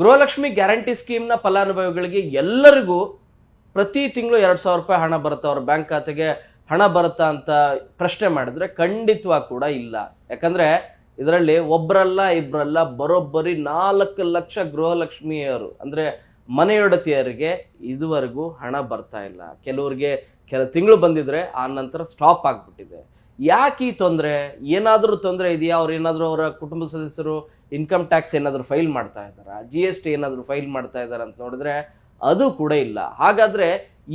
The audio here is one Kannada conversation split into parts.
ಗೃಹಲಕ್ಷ್ಮಿ ಗ್ಯಾರಂಟಿ ಸ್ಕೀಮ್ನ ಫಲಾನುಭವಿಗಳಿಗೆ ಎಲ್ಲರಿಗೂ ಪ್ರತಿ ತಿಂಗಳು ಎರಡು ಸಾವಿರ ರೂಪಾಯಿ ಹಣ ಬರುತ್ತಾ. ಅವ್ರ ಬ್ಯಾಂಕ್ ಖಾತೆಗೆ ಹಣ ಬರುತ್ತಾ ಅಂತ ಪ್ರಶ್ನೆ ಮಾಡಿದ್ರೆ ಖಂಡಿತವಾಗಿ ಕೂಡ ಇಲ್ಲ. ಯಾಕಂದ್ರೆ ಇದರಲ್ಲಿ ಒಬ್ಬರಲ್ಲ ಇಬ್ಬರಲ್ಲ ಬರೋಬ್ಬರಿ ನಾಲ್ಕು ಲಕ್ಷ ಗೃಹಲಕ್ಷ್ಮಿಯರು, ಅಂದ್ರೆ ಮನೆಯೊಡತಿಯರಿಗೆ ಇದುವರೆಗೂ ಹಣ ಬರ್ತಾ ಇಲ್ಲ. ಕೆಲವ್ರಿಗೆ ಕೆಲ ತಿಂಗಳು ಬಂದಿದ್ರೆ ಆ ನಂತರ ಸ್ಟಾಪ್ ಆಗಿಬಿಟ್ಟಿದೆ. ಯಾಕೆ ಈ ತೊಂದರೆ? ಏನಾದರೂ ತೊಂದರೆ ಇದೆಯಾ? ಅವ್ರು ಏನಾದರೂ ಅವರ ಕುಟುಂಬ ಸದಸ್ಯರು ಇನ್ಕಮ್ ಟ್ಯಾಕ್ಸ್ ಏನಾದರೂ ಫೈಲ್ ಮಾಡ್ತಾ ಇದ್ದಾರಾ? ಜಿ ಎಸ್ ಟಿ ಏನಾದರೂ ಫೈಲ್ ಮಾಡ್ತಾ ಇದ್ದಾರೆ ಅಂತ ನೋಡಿದ್ರೆ ಅದು ಕೂಡ ಇಲ್ಲ. ಹಾಗಾದರೆ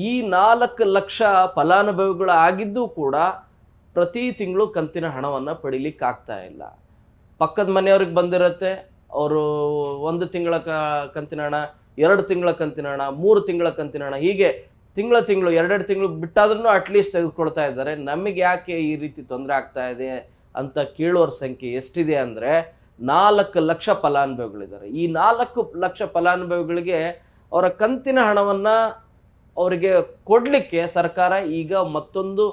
ಈ ನಾಲ್ಕು ಲಕ್ಷ ಫಲಾನುಭವಿಗಳು ಆಗಿದ್ದು ಕೂಡ ಪ್ರತಿ ತಿಂಗಳು ಕಂತಿನ ಹಣವನ್ನು ಪಡಿಲಿಕ್ಕೆ ಆಗ್ತಾ ಇಲ್ಲ. ಪಕ್ಕದ ಮನೆಯವ್ರಿಗೆ ಬಂದಿರುತ್ತೆ, ಅವರು ಒಂದು ತಿಂಗಳ ಕಂತಿನ ಹಣ, ಎರಡು ತಿಂಗಳ ಕಂತಿನ ಹಣ, ಮೂರು ತಿಂಗಳ ಕಂತಿನ ಹಣ, ಹೀಗೆ ತಿಂಗಳ ತಿಂಗಳು, ಎರಡೆರಡು ತಿಂಗಳು ಬಿಟ್ಟಾದ್ರೂ ಅಟ್ಲೀಸ್ಟ್ ತೆಗೆದುಕೊಳ್ತಾ ಇದ್ದಾರೆ. ನಮಗೆ ಯಾಕೆ ಈ ರೀತಿ ತೊಂದರೆ ಆಗ್ತಾ ಇದೆ ಅಂತ ಕೇಳೋರ ಸಂಖ್ಯೆ ಎಷ್ಟಿದೆ ಅಂದರೆ ನಾಲ್ಕು ಲಕ್ಷ ಫಲಾನುಭವಿಗಳಿದ್ದಾರೆ. ಈ ನಾಲ್ಕು ಲಕ್ಷ ಫಲಾನುಭವಿಗಳಿಗೆ ಅವರ ಕಂತಿನ ಹಣವನ್ನು ಅವರಿಗೆ ಕೊಡಲಿಕ್ಕೆ ಸರ್ಕಾರ ಈಗ ಮತ್ತೊಂದು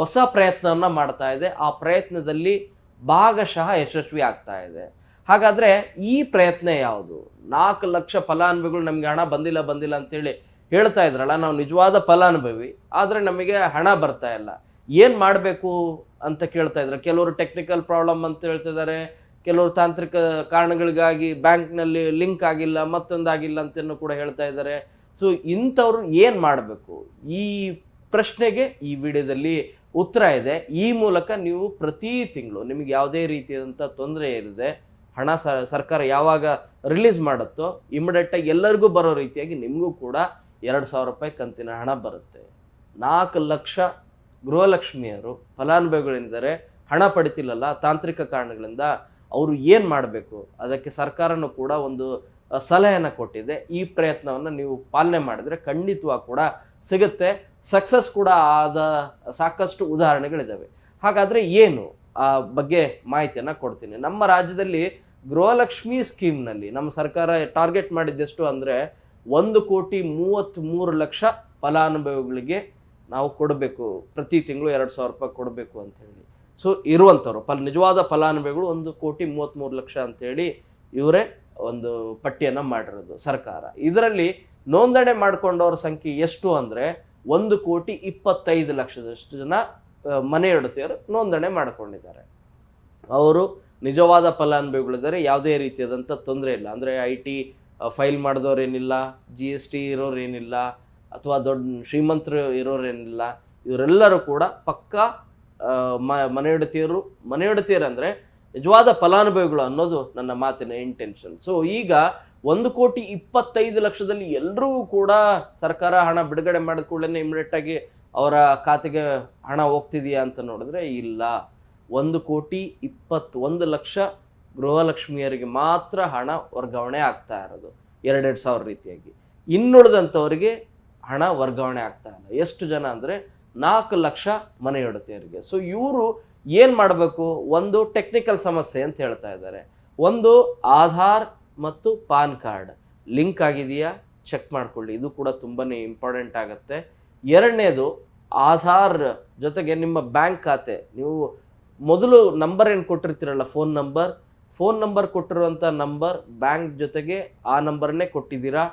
ಹೊಸ ಪ್ರಯತ್ನವನ್ನು ಮಾಡ್ತಾ ಇದೆ. ಆ ಪ್ರಯತ್ನದಲ್ಲಿ ಭಾಗಶಃ ಯಶಸ್ವಿ ಆಗ್ತಾ ಇದೆ. ಹಾಗಾದರೆ ಈ ಪ್ರಯತ್ನ ಯಾವುದು? ನಾಲ್ಕು ಲಕ್ಷ ಫಲಾನುಭವಿಗಳು ನಮಗೆ ಹಣ ಬಂದಿಲ್ಲ ಬಂದಿಲ್ಲ ಅಂತೇಳಿ ಹೇಳ್ತಾ ಇದ್ರಲ್ಲ, ನಾವು ನಿಜವಾದ ಫಲಾನುಭವಿ, ಆದರೆ ನಮಗೆ ಹಣ ಬರ್ತಾ ಇಲ್ಲ. ಏನು ಮಾಡಬೇಕು ಅಂತ ಕೇಳ್ತಾ ಇದ್ದಾರೆ. ಕೆಲವರು ಟೆಕ್ನಿಕಲ್ ಪ್ರಾಬ್ಲಮ್ ಅಂತ ಹೇಳ್ತಿದ್ದಾರೆ ಕೆಲವರು ತಾಂತ್ರಿಕ ಕಾರಣಗಳಿಗಾಗಿ ಬ್ಯಾಂಕ್ನಲ್ಲಿ ಲಿಂಕ್ ಆಗಿಲ್ಲ ಮತ್ತೊಂದಾಗಿಲ್ಲ ಅಂತಲೂ ಕೂಡ ಹೇಳ್ತಾ ಇದ್ದಾರೆ. ಸೊ ಇಂಥವ್ರು ಏನು ಮಾಡಬೇಕು? ಈ ಪ್ರಶ್ನೆಗೆ ಈ ವಿಡಿಯೋದಲ್ಲಿ ಉತ್ತರ ಇದೆ. ಈ ಮೂಲಕ ನೀವು ಪ್ರತಿ ತಿಂಗಳು ನಿಮಗೆ ಯಾವುದೇ ರೀತಿಯಾದಂಥ ತೊಂದರೆ ಇರದೆ ಹಣ ಸರ್ಕಾರ ಯಾವಾಗ ರಿಲೀಸ್ ಮಾಡುತ್ತೋ ಇಮಿಡಿಯೇಟಾಗಿ ಎಲ್ಲರಿಗೂ ಬರೋ ರೀತಿಯಾಗಿ ನಿಮಗೂ ಕೂಡ ಎರಡು ಸಾವಿರ ರೂಪಾಯಿ ಕಂತಿನ ಹಣ ಬರುತ್ತೆ. ನಾಲ್ಕು ಲಕ್ಷ ಗೃಹಲಕ್ಷ್ಮಿಯರು ಫಲಾನುಭವಿಗಳೇನಿದ್ದಾರೆ ಹಣ ಪಡಿತಿಲ್ಲಲ್ಲ, ತಾಂತ್ರಿಕ ಕಾರಣಗಳಿಂದ ಅವರು ಏನು ಮಾಡಬೇಕು? ಅದಕ್ಕೆ ಸರ್ಕಾರನು ಕೂಡ ಒಂದು ಸಲಹೆಯನ್ನು ಕೊಟ್ಟಿದೆ. ಈ ಪ್ರಯತ್ನವನ್ನು ನೀವು ಪಾಲನೆ ಮಾಡಿದರೆ ಖಂಡಿತವಾಗಿ ಕೂಡ ಸಿಗುತ್ತೆ. ಸಕ್ಸಸ್ ಕೂಡ ಆದ, ಸಾಕಷ್ಟು ಉದಾಹರಣೆಗಳಿದ್ದಾವೆ ಹಾಗಾದರೆ ಏನು ಆ ಬಗ್ಗೆ ಮಾಹಿತಿಯನ್ನು ಕೊಡ್ತೀನಿ. ನಮ್ಮ ರಾಜ್ಯದಲ್ಲಿ ಗೃಹಲಕ್ಷ್ಮಿ ಸ್ಕೀಮ್ನಲ್ಲಿ ನಮ್ಮ ಸರ್ಕಾರ ಟಾರ್ಗೆಟ್ ಮಾಡಿದ್ದೆಷ್ಟು ಅಂದರೆ ಒಂದು ಕೋಟಿ ಮೂವತ್ತ್ಮೂರು ಲಕ್ಷ ಫಲಾನುಭವಿಗಳಿಗೆ ನಾವು ಕೊಡಬೇಕು, ಪ್ರತಿ ತಿಂಗಳು ಎರಡು ಸಾವಿರ ರೂಪಾಯಿ ಕೊಡಬೇಕು ಅಂತ ಹೇಳಿ. ಸೊ ಇರುವಂಥವ್ರು, ಫಲ, ನಿಜವಾದ ಫಲಾನುಭವಿಗಳು ಒಂದು ಕೋಟಿ ಮೂವತ್ತ್ಮೂರು ಲಕ್ಷ ಅಂಥೇಳಿ ಇವರೇ ಒಂದು ಪಟ್ಟಿಯನ್ನು ಮಾಡಿರೋದು ಸರ್ಕಾರ. ಇದರಲ್ಲಿ ನೋಂದಣಿ ಮಾಡಿಕೊಂಡವ್ರ ಸಂಖ್ಯೆ ಎಷ್ಟು ಅಂದರೆ ಒಂದು ಕೋಟಿ ಇಪ್ಪತ್ತೈದು ಲಕ್ಷದಷ್ಟು ಜನ ಮನೆ ಮನೆಯೊಡತಿಯರು ನೋಂದಣಿ ಮಾಡಿಕೊಂಡಿದ್ದಾರೆ. ಅವರು ನಿಜವಾದ ಫಲಾನುಭವಿಗಳಿದ್ದಾರೆ, ಯಾವುದೇ ರೀತಿಯಾದಂಥ ತೊಂದರೆ ಇಲ್ಲ. ಅಂದರೆ ಐ ಟಿ ಫೈಲ್ ಮಾಡಿದವ್ರೇನಿಲ್ಲ, ಜಿ ಎಸ್ ಟಿ ಇರೋರೇನಿಲ್ಲ ಅಥವಾ ದೊಡ್ಡ ಶ್ರೀಮಂತರು ಇರೋರೇನಿಲ್ಲ, ಇವರೆಲ್ಲರೂ ಕೂಡ ಪಕ್ಕಾ ಮ ಮನೆಯೊಡತಿಯರು ಅಂದರೆ ನಿಜವಾದ ಫಲಾನುಭವಿಗಳು ಅನ್ನೋದು ನನ್ನ ಮಾತಿನ ಇಂಟೆನ್ಷನ್ ಸೊ ಈಗ ಒಂದು ಕೋಟಿ ಇಪ್ಪತ್ತೈದು ಲಕ್ಷದಲ್ಲಿ ಎಲ್ಲರೂ ಕೂಡ ಸರ್ಕಾರ ಹಣ ಬಿಡುಗಡೆ ಮಾಡಿದ ಕೂಡಲೇ ಇಮಿಡಿಯೇಟಾಗಿ ಅವರ ಖಾತೆಗೆ ಹಣ ಹೋಗ್ತಿದೆಯಾ ಅಂತ ನೋಡಿದ್ರೆ ಇಲ್ಲ. ಒಂದು ಕೋಟಿ ಇಪ್ಪತ್ತು ಒಂದು ಲಕ್ಷ ಗೃಹಲಕ್ಷ್ಮಿಯರಿಗೆ ಮಾತ್ರ ಹಣ ವರ್ಗಾವಣೆ ಆಗ್ತಾ ಇರೋದು. ಎರಡೆರಡು ಸಾವಿರ ರೀತಿಯಾಗಿ. ಇನ್ನುಳಿದಂಥವರಿಗೆ ಹಣ ವರ್ಗಾವಣೆ ಆಗ್ತಾ ಇಲ್ಲ. ಎಷ್ಟು ಜನ ಅಂದರೆ ನಾಲ್ಕು ಲಕ್ಷ ಮನೆ ಮನೆಯೊಡತಿಯರಿಗೆ. ಸೊ ಇವರು ಏನು ಮಾಡಬೇಕು? ಒಂದು ಟೆಕ್ನಿಕಲ್ ಸಮಸ್ಯೆ ಅಂತ ಹೇಳ್ತಾ ಇದ್ದಾರೆ. ಒಂದು ಆಧಾರ್ ಮತ್ತು ಪಾನ್ ಕಾರ್ಡ್. ಲಿಂಕ್ ಆಗಿದೆಯಾ? ಚೆಕ್ ಮಾಡಿಕೊಳ್ಳಿ. ಇದು ಕೂಡ ತುಂಬಾ ಇಂಪಾರ್ಟೆಂಟ್ ಆಗುತ್ತೆ. ಎರಡನೇದು, ಆಧಾರ್ ಜೊತೆಗೆ ನಿಮ್ಮ ಬ್ಯಾಂಕ್ ಖಾತೆ. ನೀವು ಮೊದಲು ನಂಬರ್ ಏನು ಕೊಟ್ಟಿರ್ತೀರಲ್ಲ? Phone number. ಫೋನ್ ನಂಬರ್ ಕೊಟ್ಟಿರುವಂಥ ನಂಬರ್, ಬ್ಯಾಂಕ್ ಜೊತೆಗೆ ಆ ನಂಬರ್ನೇ ಕೊಟ್ಟಿದ್ದೀರಾ?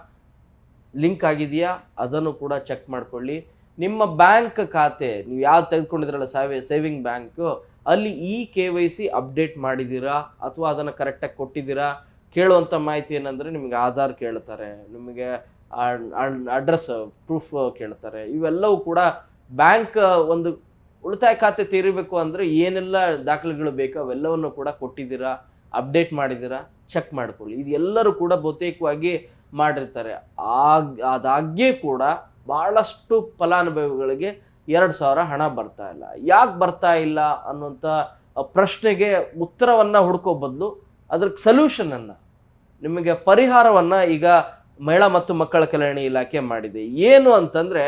ಲಿಂಕ್ ಆಗಿದೆಯಾ? ಅದನ್ನು ಕೂಡ ಚೆಕ್ ಮಾಡ್ಕೊಳ್ಳಿ. ನಿಮ್ಮ ಬ್ಯಾಂಕ್ ಖಾತೆ, ನೀವು ಯಾವ್ದು ತೆಗೆದುಕೊಂಡಿದ್ರಲ್ಲ ಸಾವೆ, ಸೇವಿಂಗ್ ಬ್ಯಾಂಕು, ಅಲ್ಲಿ ಈ ಕೆ ವೈ ಸಿ ಅಪ್ಡೇಟ್ ಮಾಡಿದ್ದೀರಾ? ಅಥವಾ ಅದನ್ನು ಕರೆಕ್ಟಾಗಿ ಕೊಟ್ಟಿದ್ದೀರಾ? ಕೇಳುವಂಥ ಮಾಹಿತಿ ಏನಂದರೆ ನಿಮಗೆ ಆಧಾರ್ ಕೇಳ್ತಾರೆ. ನಿಮಗೆ ಅಡ್ರೆಸ್, ಪ್ರೂಫ್ ಕೇಳ್ತಾರೆ. ಇವೆಲ್ಲವೂ ಕೂಡ ಬ್ಯಾಂಕ್ ಒಂದು ಉಳಿತಾಯ ಖಾತೆ ತೆರಿಬೇಕು ಅಂದರೆ ಏನೆಲ್ಲ ದಾಖಲೆಗಳು ಬೇಕೋ ಅವೆಲ್ಲವನ್ನು ಕೂಡ ಕೊಟ್ಟಿದ್ದೀರಾ? ಅಪ್ಡೇಟ್ ಮಾಡಿದ್ದೀರಾ? ಚೆಕ್ ಮಾಡ್ಕೊಳ್ಳಿ. ಇದು ಎಲ್ಲರೂ ಕೂಡ ಬಹುತೇಕವಾಗಿ ಮಾಡಿರ್ತಾರೆ. ಆಗ, ಅದಾಗ್ಯೇ ಕೂಡ ಭಾಳಷ್ಟು ಫಲಾನುಭವಿಗಳಿಗೆ ಎರಡು ಸಾವಿರ ಹಣ ಬರ್ತಾ ಇಲ್ಲ. ಯಾಕೆ ಬರ್ತಾ ಇಲ್ಲ ಅನ್ನುವಂಥ ಪ್ರಶ್ನೆಗೆ ಉತ್ತರವನ್ನು ಹುಡ್ಕೋ ಬದಲು ಅದಕ್ಕೆ ಸೊಲ್ಯೂಷನನ್ನು ನಿಮಗೆ ಪರಿಹಾರವನ್ನು ಈಗ ಮಹಿಳಾ ಮತ್ತು ಮಕ್ಕಳ ಕಲ್ಯಾಣ ಇಲಾಖೆ ಮಾಡಿದೆ. ಏನು ಅಂತಂದರೆ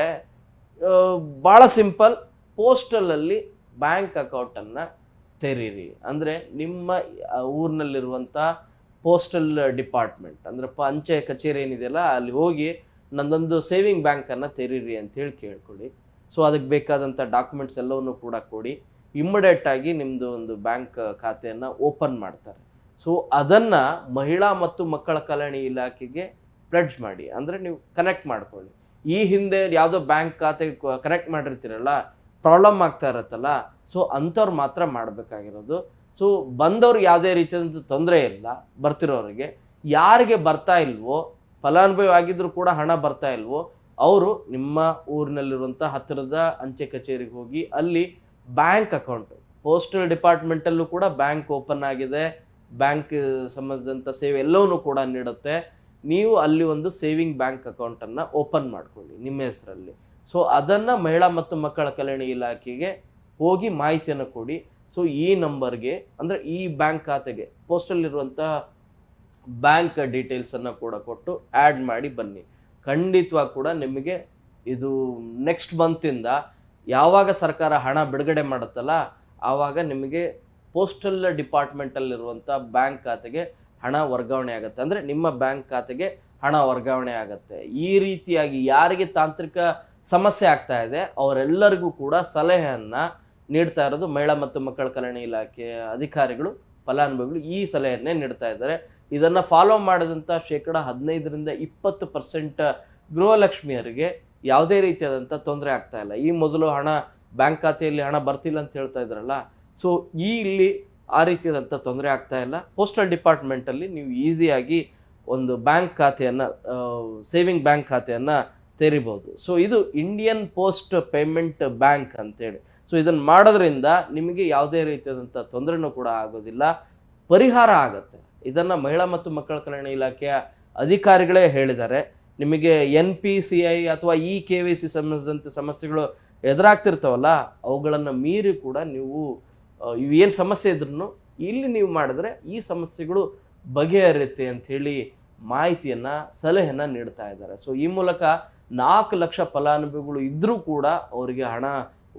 ಭಾಳ ಸಿಂಪಲ್ ಪೋಸ್ಟಲಲ್ಲಿ ಬ್ಯಾಂಕ್ ಅಕೌಂಟನ್ನು ತೆರೀರಿ. ಅಂದರೆ ನಿಮ್ಮ ಊರಿನಲ್ಲಿರುವಂಥ ಪೋಸ್ಟಲ್ ಡಿಪಾರ್ಟ್ಮೆಂಟ್, ಅಂದ್ರೆ ಅಂಚೆ ಕಚೇರಿ ಏನಿದೆಯಲ್ಲ, ಅಲ್ಲಿ ಹೋಗಿ ನಂದೊಂದು ಸೇವಿಂಗ್ ಬ್ಯಾಂಕನ್ನು ತೆರೀರಿ ಅಂತೇಳಿ ಕೇಳ್ಕೊಳ್ಳಿ. ಸೊ ಅದಕ್ಕೆ ಬೇಕಾದಂಥ ಡಾಕ್ಯುಮೆಂಟ್ಸ್ ಎಲ್ಲವನ್ನು ಕೂಡ ಕೊಡಿ. ಇಮ್ಮಿಡಿಯೇಟಾಗಿ ನಿಮ್ಮದು ಒಂದು ಬ್ಯಾಂಕ್ ಖಾತೆಯನ್ನು ಓಪನ್ ಮಾಡ್ತಾರೆ. ಸೊ ಅದನ್ನು ಮಹಿಳಾ ಮತ್ತು ಮಕ್ಕಳ ಕಲ್ಯಾಣ ಇಲಾಖೆಗೆ ಪ್ಲಡ್ಜ್ ಮಾಡಿ. ಅಂದರೆ ನೀವು ಕನೆಕ್ಟ್ ಮಾಡ್ಕೊಳ್ಳಿ. ಈ ಹಿಂದೆ ಯಾವುದೋ ಬ್ಯಾಂಕ್ ಖಾತೆಗೆ ಕನೆಕ್ಟ್ ಮಾಡಿರ್ತೀರಲ್ಲ ಪ್ರಾಬ್ಲಮ್ ಆಗ್ತಾ ಇರತ್ತಲ್ಲ ಸೊ ಅಂಥವ್ರು ಮಾತ್ರ ಮಾಡಬೇಕಾಗಿರೋದು. ಸೊ ಬಂದವ್ರಿಗೆ ಯಾವುದೇ ರೀತಿಯಾದಂಥ ತೊಂದರೆ ಇಲ್ಲ, ಬರ್ತಿರೋರಿಗೆ. ಯಾರಿಗೆ ಬರ್ತಾ ಇಲ್ವೋ, ಫಲಾನುಭವಿ ಆಗಿದ್ದರೂ ಕೂಡ ಹಣ ಬರ್ತಾ ಇಲ್ವೋ, ಅವರು ನಿಮ್ಮ ಊರಿನಲ್ಲಿರುವಂಥ ಹತ್ತಿರದ ಅಂಚೆ ಕಚೇರಿಗೆ ಹೋಗಿ ಅಲ್ಲಿ ಬ್ಯಾಂಕ್ ಅಕೌಂಟ್, ಪೋಸ್ಟಲ್ ಡಿಪಾರ್ಟ್ಮೆಂಟಲ್ಲೂ ಕೂಡ ಬ್ಯಾಂಕ್ ಓಪನ್ ಆಗಿದೆ. ಬ್ಯಾಂಕ್ ಸಂಬಂಧಿಸಿದಂಥ ಸೇವೆ ಎಲ್ಲವನ್ನೂ ಕೂಡ ನೀಡುತ್ತೆ. ನೀವು ಅಲ್ಲಿ ಒಂದು ಸೇವಿಂಗ್ ಬ್ಯಾಂಕ್ ಅಕೌಂಟನ್ನು ಓಪನ್ ಮಾಡ್ಕೊಳ್ಳಿ ನಿಮ್ಮ ಹೆಸರಲ್ಲಿ. ಸೊ ಅದನ್ನು ಮಹಿಳಾ ಮತ್ತು ಮಕ್ಕಳ ಕಲ್ಯಾಣ ಇಲಾಖೆಗೆ ಹೋಗಿ ಮಾಹಿತಿಯನ್ನು ಕೊಡಿ. ಸೊ ಈ ನಂಬರ್ಗೆ ಅಂದರೆ ಈ ಬ್ಯಾಂಕ್ ಖಾತೆಗೆ ಪೋಸ್ಟಲ್ಲಿರುವಂಥ ಬ್ಯಾಂಕ್ ಡೀಟೇಲ್ಸನ್ನು ಕೂಡ ಕೊಟ್ಟು ಆ್ಯಡ್ ಮಾಡಿ ಬನ್ನಿ. ಖಂಡಿತವಾಗಿ ಕೂಡ ನಿಮಗೆ ಇದು ನೆಕ್ಸ್ಟ್ ಮಂತಿಂದ ಯಾವಾಗ ಸರ್ಕಾರ ಹಣ ಬಿಡುಗಡೆ ಮಾಡುತ್ತಲ್ಲ, ಆವಾಗ ನಿಮಗೆ ಪೋಸ್ಟಲ್ ಡಿಪಾರ್ಟ್ಮೆಂಟಲ್ಲಿರುವಂಥ ಬ್ಯಾಂಕ್ ಖಾತೆಗೆ ಹಣ ವರ್ಗಾವಣೆ ಆಗುತ್ತೆ. ಅಂದರೆ ನಿಮ್ಮ ಬ್ಯಾಂಕ್ ಖಾತೆಗೆ ಹಣ ವರ್ಗಾವಣೆ ಆಗುತ್ತೆ. ಈ ರೀತಿಯಾಗಿ ಯಾರಿಗೆ ತಾಂತ್ರಿಕ ಸಮಸ್ಯೆ ಆಗ್ತಾ ಇದೆ, ಅವರೆಲ್ಲರಿಗೂ ಕೂಡ ಸಲಹೆಯನ್ನು ನೀಡ್ತಾ ಇರೋದು ಮಹಿಳಾ ಮತ್ತು ಮಕ್ಕಳ ಕಲ್ಯಾಣ ಇಲಾಖೆ ಅಧಿಕಾರಿಗಳು, ಫಲಾನುಭವಿಗಳು ಈ ಸಲಹೆಯನ್ನೇ ನೀಡ್ತಾ ಇದ್ದಾರೆ. ಇದನ್ನು ಫಾಲೋ ಮಾಡಿದಂಥ ಶೇಕಡ ಹದಿನೈದರಿಂದ ಇಪ್ಪತ್ತು ಪರ್ಸೆಂಟ್ ಗೃಹಲಕ್ಷ್ಮಿಯರಿಗೆ ಯಾವುದೇ ರೀತಿಯಾದಂಥ ತೊಂದರೆ ಆಗ್ತಾ ಇಲ್ಲ. ಈ ಮೊದಲು ಹಣ ಬ್ಯಾಂಕ್ ಖಾತೆಯಲ್ಲಿ ಹಣ ಬರ್ತಿಲ್ಲ ಅಂತ ಹೇಳ್ತಾ ಇದ್ರಲ್ಲ ಸೊ ಈ ಇಲ್ಲಿ ಆ ರೀತಿಯಾದಂಥ ತೊಂದರೆ ಆಗ್ತಾ ಇಲ್ಲ. ಪೋಸ್ಟಲ್ ಡಿಪಾರ್ಟ್ಮೆಂಟಲ್ಲಿ ನೀವು ಈಸಿಯಾಗಿ ಒಂದು ಬ್ಯಾಂಕ್ ಖಾತೆಯನ್ನು ಸೇವಿಂಗ್ ಬ್ಯಾಂಕ್ ಖಾತೆಯನ್ನು ತೆರಿಬೋದು. ಸೊ ಇದು ಇಂಡಿಯನ್ ಪೋಸ್ಟ್ ಪೇಮೆಂಟ್ ಬ್ಯಾಂಕ್ ಅಂತೇಳಿ. ಸೊ ಇದನ್ನು ಮಾಡೋದ್ರಿಂದ ನಿಮಗೆ ಯಾವುದೇ ರೀತಿಯಾದಂಥ ತೊಂದರೆನೂ ಕೂಡ ಆಗೋದಿಲ್ಲ. ಪರಿಹಾರ ಆಗುತ್ತೆ. ಇದನ್ನು ಮಹಿಳಾ ಮತ್ತು ಮಕ್ಕಳ ಕಲ್ಯಾಣ ಇಲಾಖೆಯ ಅಧಿಕಾರಿಗಳೇ ಹೇಳಿದ್ದಾರೆ. ನಿಮಗೆ ಎನ್ ಪಿ ಸಿ ಐ ಅಥವಾ ಇ ಕೆ ವಿ ಸಿ ಸಂಬಂಧಿಸಿದಂತೆ ಸಮಸ್ಯೆಗಳು ಎದುರಾಗ್ತಿರ್ತಾವಲ್ಲ, ಅವುಗಳನ್ನು ಮೀರಿ ಕೂಡ ನೀವು ಏನು ಸಮಸ್ಯೆ ಇದ್ರೂ ಇಲ್ಲಿ ನೀವು ಮಾಡಿದ್ರೆ ಈ ಸಮಸ್ಯೆಗಳು ಬಗೆಹರಿಯುತ್ತೆ ಅಂಥೇಳಿ ಮಾಹಿತಿಯನ್ನು, ಸಲಹೆಯನ್ನು ನೀಡ್ತಾ ಇದ್ದಾರೆ. ಸೊ ಈ ಮೂಲಕ ನಾಲ್ಕು ಲಕ್ಷ ಫಲಾನುಭವಿಗಳು ಇದ್ದರೂ ಕೂಡ ಅವರಿಗೆ ಹಣ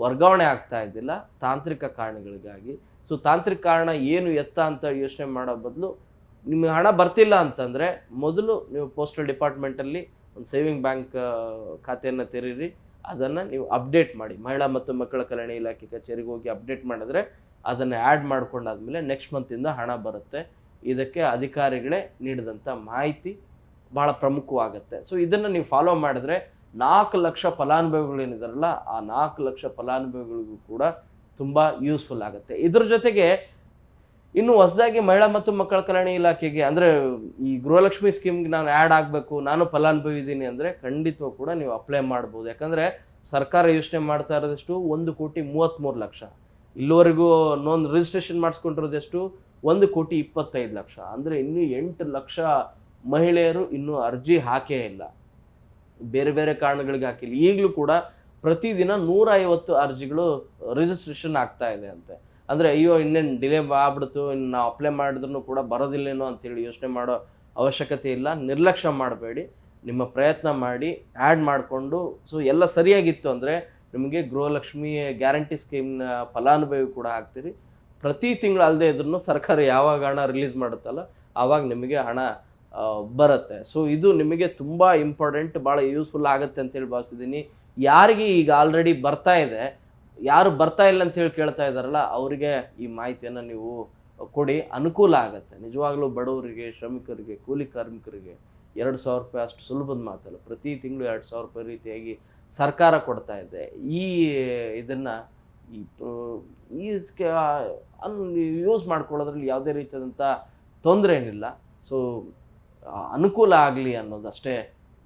ವರ್ಗಾವಣೆ ಆಗ್ತಾ ಇದ್ದಿಲ್ಲ ತಾಂತ್ರಿಕ ಕಾರಣಗಳಿಗಾಗಿ. ಸೊ ತಾಂತ್ರಿಕ ಕಾರಣ ಏನು ಎತ್ತ ಅಂತ ಯೋಚನೆ ಮಾಡೋ ಬದಲು ನಿಮಗೆ ಹಣ ಬರ್ತಿಲ್ಲ ಅಂತಂದರೆ ಮೊದಲು ನೀವು ಪೋಸ್ಟಲ್ ಡಿಪಾರ್ಟ್ಮೆಂಟಲ್ಲಿ ಒಂದು ಸೇವಿಂಗ್ ಬ್ಯಾಂಕ್ ಖಾತೆಯನ್ನು ತೆರೀರಿ. ಅದನ್ನು ನೀವು ಅಪ್ಡೇಟ್ ಮಾಡಿ. ಮಹಿಳಾ ಮತ್ತು ಮಕ್ಕಳ ಕಲ್ಯಾಣ ಇಲಾಖೆ ಕಚೇರಿಗೆ ಹೋಗಿ ಅಪ್ಡೇಟ್ ಮಾಡಿದ್ರೆ ಅದನ್ನು ಆ್ಯಡ್ ಮಾಡ್ಕೊಂಡಾದ್ಮೇಲೆ ನೆಕ್ಸ್ಟ್ ಮಂತಿಂದ ಹಣ ಬರುತ್ತೆ. ಇದಕ್ಕೆ ಅಧಿಕಾರಿಗಳೇ ನೀಡಿದಂಥ ಮಾಹಿತಿ ಭಾಳ ಪ್ರಮುಖವಾಗುತ್ತೆ. ಸೊ ಇದನ್ನು ನೀವು ಫಾಲೋ ಮಾಡಿದ್ರೆ ನಾಲ್ಕು ಲಕ್ಷ ಫಲಾನುಭವಿಗಳೇನಿದಾರಲ್ಲ ಆ ನಾಲ್ಕು ಲಕ್ಷ ಫಲಾನುಭವಿಗಳಿಗೂ ಕೂಡ ತುಂಬ ಯೂಸ್ಫುಲ್ ಆಗುತ್ತೆ. ಇದ್ರ ಜೊತೆಗೆ ಇನ್ನು ಹೊಸದಾಗಿ ಮಹಿಳಾ ಮತ್ತು ಮಕ್ಕಳ ಕಲ್ಯಾಣ ಇಲಾಖೆಗೆ ಅಂದರೆ ಈ ಗೃಹಲಕ್ಷ್ಮಿ ಸ್ಕೀಮ್ಗೆ ನಾನು ಆ್ಯಡ್ ಆಗಬೇಕು, ನಾನು ಫಲಾನುಭವಿ ಇದ್ದೀನಿ ಅಂದರೆ ಖಂಡಿತವೂ ಕೂಡ ನೀವು ಅಪ್ಲೈ ಮಾಡ್ಬೋದು. ಯಾಕಂದರೆ ಸರ್ಕಾರ ಯೋಚನೆ ಮಾಡ್ತಾ ಇರೋದಷ್ಟು? ಒಂದು ಕೋಟಿ ಮೂವತ್ತ್ಮೂರು ಲಕ್ಷ. ಇಲ್ಲಿವರೆಗೂ ನೋಂದು ರಿಜಿಸ್ಟ್ರೇಷನ್ ಮಾಡಿಸ್ಕೊಂಡಿರೋದೆಷ್ಟು ಒಂದು ಕೋಟಿ ಇಪ್ಪತ್ತೈದು ಲಕ್ಷ. ಅಂದರೆ ಇನ್ನೂ ಎಂಟು ಲಕ್ಷ ಮಹಿಳೆಯರು ಇನ್ನೂ ಅರ್ಜಿ ಹಾಕೇ ಇಲ್ಲ. ಬೇರೆ ಬೇರೆ ಕಾರಣಗಳಿಗೆ ಹಾಕಿಲ್ಲ. ಈಗಲೂ ಕೂಡ ಪ್ರತಿದಿನ ನೂರ ಐವತ್ತು ಅರ್ಜಿಗಳು ರಿಜಿಸ್ಟ್ರೇಷನ್ ಆಗ್ತಾ ಇದೆ ಅಂತೆ. ಅಂದರೆ ಅಯ್ಯೋ, ಇನ್ನೇನು ಡಿಲೇ ಆಗ್ಬಿಡ್ತು ಇನ್ನು ನಾವು ಅಪ್ಲೈ ಮಾಡಿದ್ರು ಕೂಡ ಬರೋದಿಲ್ಲೇನೋ ಅಂತೇಳಿ ಯೋಚನೆ ಮಾಡೋ ಅವಶ್ಯಕತೆ ಇಲ್ಲ. ನಿರ್ಲಕ್ಷ್ಯ ಮಾಡಬೇಡಿ. ನಿಮ್ಮ ಪ್ರಯತ್ನ ಮಾಡಿ ಆ್ಯಡ್ ಮಾಡಿಕೊಂಡು. ಸೊ ಎಲ್ಲ ಸರಿಯಾಗಿತ್ತು ಅಂದರೆ ನಿಮಗೆ ಗೃಹಲಕ್ಷ್ಮಿ ಗ್ಯಾರಂಟಿ ಸ್ಕೀಮ್ನ ಫಲಾನುಭವಿ ಕೂಡ ಹಾಕ್ತೀರಿ. ಪ್ರತಿ ತಿಂಗಳು ಅಲ್ಲದೆ ಇದ್ರೂ ಸರ್ಕಾರ ಯಾವಾಗ ಹಣ ರಿಲೀಸ್ ಮಾಡುತ್ತಲ್ಲ ಆವಾಗ ನಿಮಗೆ ಹಣ ಬರುತ್ತೆ. ಸೊ ಇದು ನಿಮಗೆ ತುಂಬ ಇಂಪಾರ್ಟೆಂಟ್ ಭಾಳ ಯೂಸ್ಫುಲ್ ಆಗುತ್ತೆ ಅಂತೇಳಿ ಭಾವಿಸಿದ್ದೀನಿ. ಯಾರಿಗೆ ಈಗ ಆಲ್ರೆಡಿ ಬರ್ತಾ ಇದೆ, ಯಾರು ಬರ್ತಾ ಇಲ್ಲ ಅಂತ ಹೇಳಿ ಕೇಳ್ತಾ ಇದ್ದಾರಲ್ಲ, ಅವರಿಗೆ ಈ ಮಾಹಿತಿಯನ್ನು ನೀವು ಕೊಡಿ. ಅನುಕೂಲ ಆಗುತ್ತೆ. ನಿಜವಾಗ್ಲೂ ಬಡವರಿಗೆ, ಶ್ರಮಿಕರಿಗೆ, ಕೂಲಿ ಕಾರ್ಮಿಕರಿಗೆ ಎರಡು ಸಾವಿರ ರೂಪಾಯಿ ಅಷ್ಟು ಸುಲಭದ ಮಾತಲ್ಲ. ಪ್ರತಿ ತಿಂಗಳು ಎರಡು ಸಾವಿರ ರೂಪಾಯಿ ರೀತಿಯಾಗಿ ಸರ್ಕಾರ ಕೊಡ್ತಾ ಇದೆ. ಈ ಇದನ್ನು ಈ ಅನ್ ಯೂಸ್ ಮಾಡ್ಕೊಳ್ಳೋದ್ರಲ್ಲಿ ಯಾವುದೇ ರೀತಿಯಾದಂಥ ತೊಂದರೆ ಏನಿಲ್ಲ ಸೊ ಅನುಕೂಲ ಆಗಲಿ ಅನ್ನೋದಷ್ಟೇ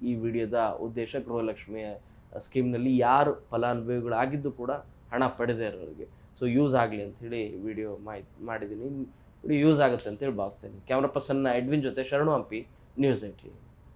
ಈ ವಿಡಿಯೋದ ಉದ್ದೇಶ. ಗೃಹಲಕ್ಷ್ಮಿಯ ಸ್ಕೀಮ್ನಲ್ಲಿ ಯಾರು ಫಲಾನುಭವಿಗಳಾಗಿದ್ದು ಕೂಡ ಹಣ ಪಡೆದೇ ಇರೋರಿಗೆ. ಸೊ ಯೂಸ್ ಆಗಲಿ ಅಂಥೇಳಿ ವಿಡಿಯೋ ಮಾಹಿತಿ ಮಾಡಿದ್ದೀನಿ. ವಿಡಿಯೋ ಯೂಸ್ ಆಗುತ್ತೆ ಅಂತೇಳಿ ಭಾವಿಸ್ತೇನೆ. ಕ್ಯಾಮ್ರಾ ಪರ್ಸನ್ನ ಎಡ್ವಿನ್ ಜೊತೆ ಶರಣು ಹಂಪಿ ನ್ಯೂಸ್ ಏಟಿ